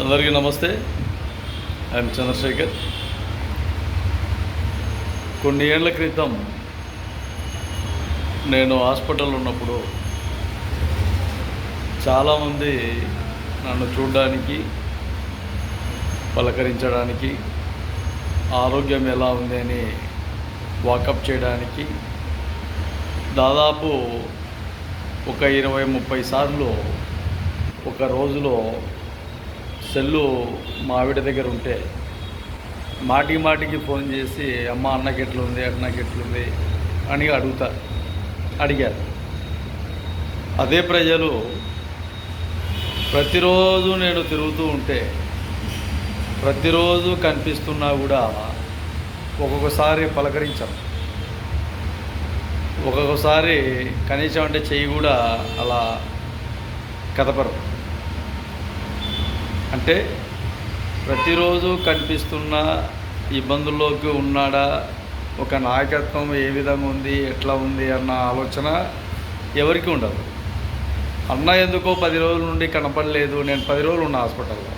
అందరికీ నమస్తే. ఐఎమ్ చంద్రశేఖర్. కొన్ని ఏళ్ళ క్రితం నేను హాస్పిటల్ ఉన్నప్పుడు చాలామంది నన్ను చూడడానికి పలకరించడానికి ఆరోగ్యం ఎలా ఉంది అని వాకప్ చేయడానికి దాదాపు ఒక ఇరవై ముప్పై సార్లు ఒక రోజులో సెల్లు మా ఆవిడ దగ్గర ఉంటే మాటికి మాటికి ఫోన్ చేసి అమ్మ అన్నకి ఎట్లుంది అన్నకి ఎట్లుంది అని అడుగుతారు అడిగారు. అదే ప్రజలు ప్రతిరోజు నేను తిరుగుతూ ఉంటే ప్రతిరోజు కనిపిస్తున్నా కూడా ఒక్కొక్కసారి పలకరించరు. ఒక్కొక్కసారి కనీసం అంటే చెయ్యి కూడా అలా కదపరు. అంటే ప్రతిరోజు కనిపిస్తున్న ఇబ్బందుల్లోకి ఉన్నాడా? ఒక నాయకత్వం ఏ విధంగా ఉంది? ఎట్లా ఉంది? అన్న ఆలోచన ఎవరికి ఉండదు. అన్న ఎందుకో పది రోజుల నుండి కనపడలేదు. నేను పది రోజులు ఉన్న హాస్పిటల్లో.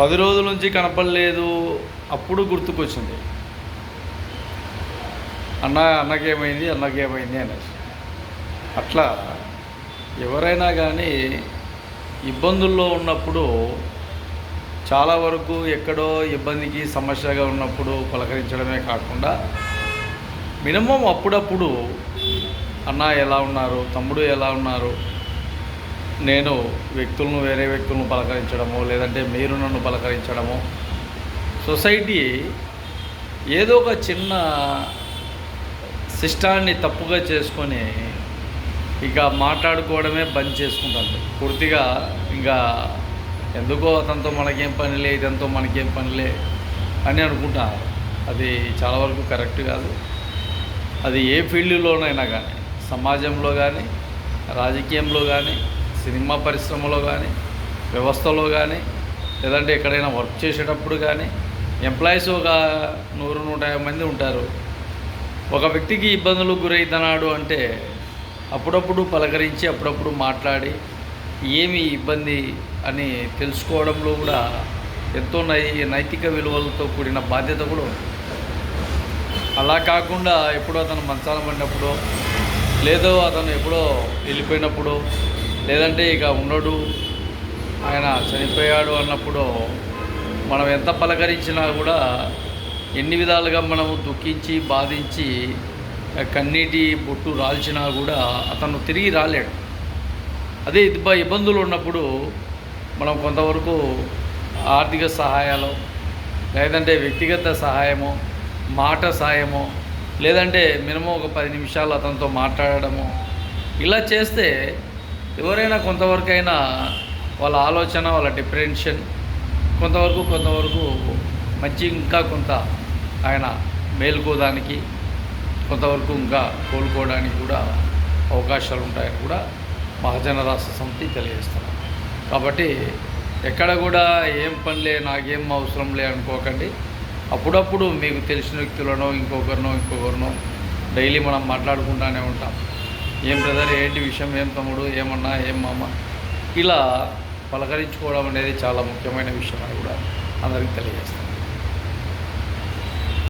పది రోజుల నుంచి కనపడలేదు. అప్పుడు గుర్తుకొచ్చింది. అన్న అన్నకేమైంది? అన్నకేమైంది అనేసి. అట్లా ఎవరైనా కానీ ఇబ్బందుల్లో ఉన్నప్పుడు చాలా వరకు ఎక్కడో ఇబ్బందికి సమస్యగా ఉన్నప్పుడు పలకరించడమే కాకుండా మినిమం అప్పుడప్పుడు అన్న ఎలా ఉన్నారు? తమ్ముడు ఎలా ఉన్నారు? నేను వ్యక్తులను వేరే వ్యక్తులను పలకరించడము లేదంటే మీరు నన్ను పలకరించడము. సొసైటీ ఏదో ఒక చిన్న సిస్టాన్ని తప్పుగా చేసుకొని ఇక మాట్లాడుకోవడమే బంద్ చేసుకుంటాను పూర్తిగా ఇంకా ఎందుకో అతనితో మనకేం పనిలే ఇదంతో మనకేం పనిలే అని అనుకుంటాను అది చాలా వరకు కరెక్ట్ కాదు. అది ఏ ఫీల్డ్లోనైనా కానీ సమాజంలో కానీ రాజకీయంలో కానీ సినిమా పరిశ్రమలో కానీ వ్యవస్థలో కానీ లేదంటే ఎక్కడైనా వర్క్ చేసేటప్పుడు కానీ ఎంప్లాయీస్ ఒక నూరు నూట యాభై మంది ఉంటారు. ఒక వ్యక్తికి ఇబ్బందులు గురవుతున్నాడు అంటే అప్పుడప్పుడు పలకరించి అప్పుడప్పుడు మాట్లాడి ఏమి ఇబ్బంది అని తెలుసుకోవడంలో కూడా ఎంతో నై నైతిక విలువలతో కూడిన బాధ్యత కూడా ఉంది. అలా కాకుండా ఎప్పుడో అతను మంచాన పడినప్పుడు లేదో అతను ఎప్పుడో వెళ్ళిపోయినప్పుడు లేదంటే ఇక ఉండడు ఆయన చనిపోయాడు అన్నప్పుడు మనం ఎంత పలకరించినా కూడా ఎన్ని విధాలుగా మనము దుఃఖించి బాధించి కన్నీటి బొట్టు రాల్చినా కూడా అతను తిరిగి రాలేడు. అదే ఇబ్బ ఇబ్బందులు ఉన్నప్పుడు మనం కొంతవరకు ఆర్థిక సహాయాలు లేదంటే వ్యక్తిగత సహాయమో మాట సాయమో లేదంటే మినిమం ఒక పది నిమిషాలు అతనితో మాట్లాడడము ఇలా చేస్తే ఎవరైనా కొంతవరకైనా వాళ్ళ ఆలోచన వాళ్ళ డిప్రెన్షన్ కొంతవరకు కొంతవరకు మంచి ఇంకా కొంత ఆయన మేలుకోవడానికి కొంతవరకు ఇంకా కోలుకోవడానికి కూడా అవకాశాలు ఉంటాయని కూడా మహాజన రాష్ట్ర సమితి తెలియజేస్తున్నాం కాబట్టి ఎక్కడ కూడా ఏం పనిలే నాకేం అవసరం లే అనుకోకండి. అప్పుడప్పుడు మీకు తెలిసిన వ్యక్తులనో ఇంకొకరినో ఇంకొకరినో డైలీ మనం మాట్లాడుకుంటూనే ఉంటాం. ఏం బ్రదర్ ఏంటి విషయం? ఏం తమ్ముడు? ఏమన్నా? ఏం మామ? ఇలా పలకరించుకోవడం అనేది చాలా ముఖ్యమైన విషయం అని కూడా అందరికీ తెలియజేస్తాను.